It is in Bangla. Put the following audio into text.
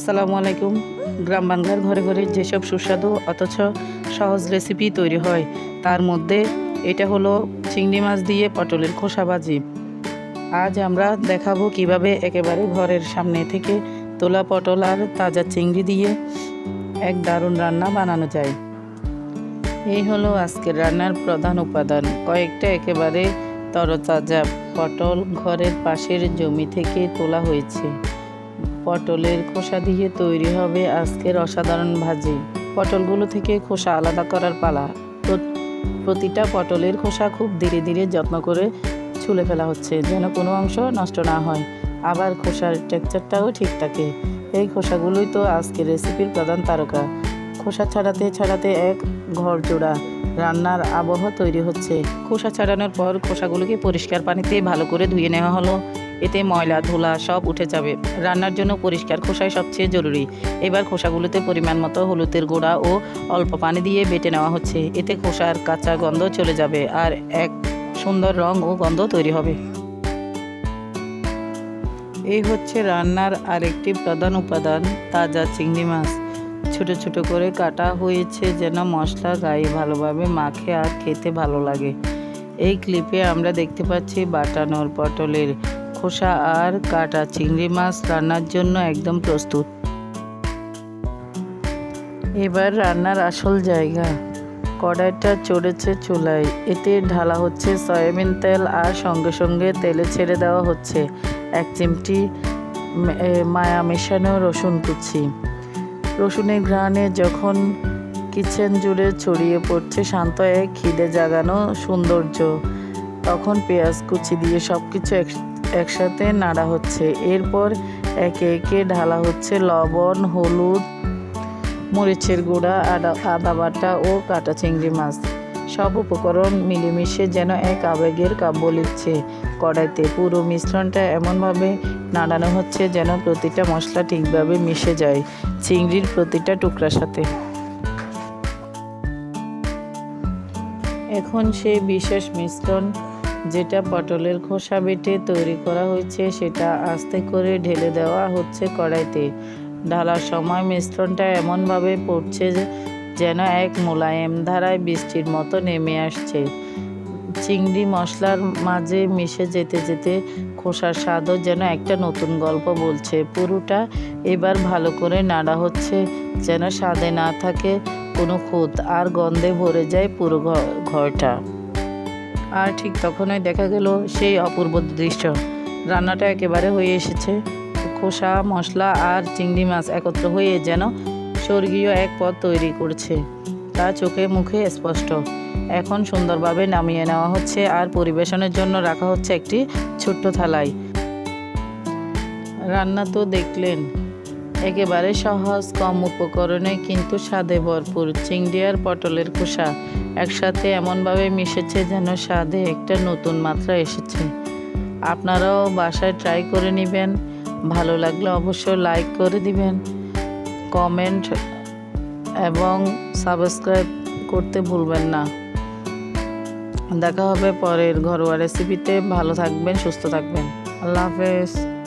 আসসালামু আলাইকুম। গ্রাম বাংলার ঘরে ঘরে যেসব সুস্বাদু অথচ সহজ রেসিপি তৈরি হয়, তার মধ্যে এটা হলো চিংড়ি মাছ দিয়ে পটলের খোসা ভাজি। আজ আমরা দেখাবো কীভাবে একেবারে ঘরের সামনে থেকে তোলা পটল আর তাজা চিংড়ি দিয়ে এক দারুণ রান্না বানানো যায়। এই হলো আজকের রান্নার প্রধান উপাদান। কয়েকটা একেবারে তরতাজা পটল ঘরের পাশের জমি থেকে তোলা হয়েছে। পটলের খোসা দিয়ে তৈরি হবে আজকের অসাধারণ ভাজি। পটলগুলো থেকে খোসা আলাদা করার পালা। প্রতিটা পটলের খোসা খুব ধীরে ধীরে যত্ন করে ছুলে ফেলা হচ্ছে যেন কোনো অংশ নষ্ট না হয়। আবার খোসার টেক্সচারটাও ঠিক থাকে। এই খোসাগুলোই তো আজকের রেসিপির প্রধান তারকা। খোসা ছাড়াতে ছাড়াতে এক ঘর জোড়া রান্নার আবহ তৈরি হচ্ছে। খোসা ছাড়ানোর পর খোসাগুলোকে পরিষ্কার পানিতে ভালো করে ধুয়ে নেওয়া হলো। এতে ময়লা, ধুলা সব উঠে যাবে। রান্নার জন্য পরিষ্কার খোসাই সবচেয়ে জরুরি। এবার খোসাগুলোতে পরিমাণ মতো হলুদের গুঁড়া ও অল্প পানি দিয়ে বেটে নেওয়া হচ্ছে। এতে খোসার কাঁচা গন্ধ চলে যাবে আর এক সুন্দর রং ও গন্ধ তৈরি হবে। এই হচ্ছে রান্নার আরেকটি প্রধান উপাদান, তাজা চিংড়ি মাছ। ছোট ছোট করে কাটা হয়েছে যেন মশলা গায়ে ভালোভাবে মাখে আর খেতে ভালো লাগে। এই ক্লিপে আমরা দেখতে পাচ্ছি বাটানোর পটলের খোসা আর কাটা চিংড়ি মাছ রান্নার জন্য একদম প্রস্তুত। এবার রান্নার আসল জায়গা। কড়াইটা চড়েছে চুলায়। এতে ঢালা হচ্ছে সয়াবিন তেল আর সঙ্গে সঙ্গে তেলে ছেড়ে দেওয়া হচ্ছে এক চিমটি মায়া মেশানো রসুন কুচি। রসুনের ঘ্রাণে যখন কিচেন জুড়ে ছড়িয়ে পড়ছে শান্ত এক খিদে জাগানো সৌন্দর্য, তখন পেঁয়াজ কুচি দিয়ে সব কিছু একসাথে নাড়া হচ্ছে। এরপর একে একে ঢালা হচ্ছে লবণ, হলুদ, মরিচের গুঁড়া, আদা আদা বাটা ও কাটা চিংড়ি মাছ। সব উপকরণ মিলেমিশে যেন এক আবেগের কাব্য লিখছে। কড়াইতে পুরো মিশ্রণটা এমনভাবে নাড়ানো হচ্ছে যেন প্রতিটা মশলা ঠিকভাবে মিশে যায় চিংড়ির প্রতিটা টুকরার সাথে। এখন সেই বিশেষ মিশ্রণ যেটা পটলের খোসা বেটে তৈরি করা হয়েছে, সেটা আস্তে করে ঢেলে দেওয়া হচ্ছে কড়াইতে। ঢালার সময় মিশ্রণটা এমনভাবে পড়ছে যেন এক মোলায়েম ধারায় বৃষ্টির মতো নেমে আসছে। চিংড়ি মশলার মাঝে মিশে যেতে যেতে খোসার স্বাদও যেন একটা নতুন গল্প বলছে। পুরোটা এবার ভালো করে নাড়া হচ্ছে, যেন স্বাদে না থাকে কোনো খুঁত, আর গন্ধে ভরে যায় পুরো ঘরটা। আর ঠিক তখনই দেখা গেল সেই অপূর্ব দৃশ্য। রান্নাটা একেবারে হয়ে এসেছে। খোসা, মশলা আর চিংড়ি মাছ একত্র হয়ে যেন স্বর্গীয় এক পদ তৈরি করছে। তা চোখে মুখে স্পষ্ট। এখন সুন্দরভাবে নামিয়ে নেওয়া হচ্ছে আর পরিবেশনের জন্য রাখা হচ্ছে একটি ছোট্ট থালায়। রান্না তো দেখলেন একেবারে সহজ, কম উপকরণে, কিন্তু স্বাদে ভরপুর। চিংড়ি আর পটলের খোসা একসাথে এমনভাবে মিশেছে যেন স্বাদে একটা নতুন মাত্রা এসেছে। আপনারাও বাসায় ট্রাই করে নেবেন। ভালো লাগলে অবশ্যই লাইক করে দিবেন। কমেন্ট এবং সাবস্ক্রাইব করতে ভুলবেন না। দেখা হবে পরের ঘরোয়া রেসিপিতে ভালো থাকবেন, সুস্থ থাকবেন। আল্লাহ হাফেজ।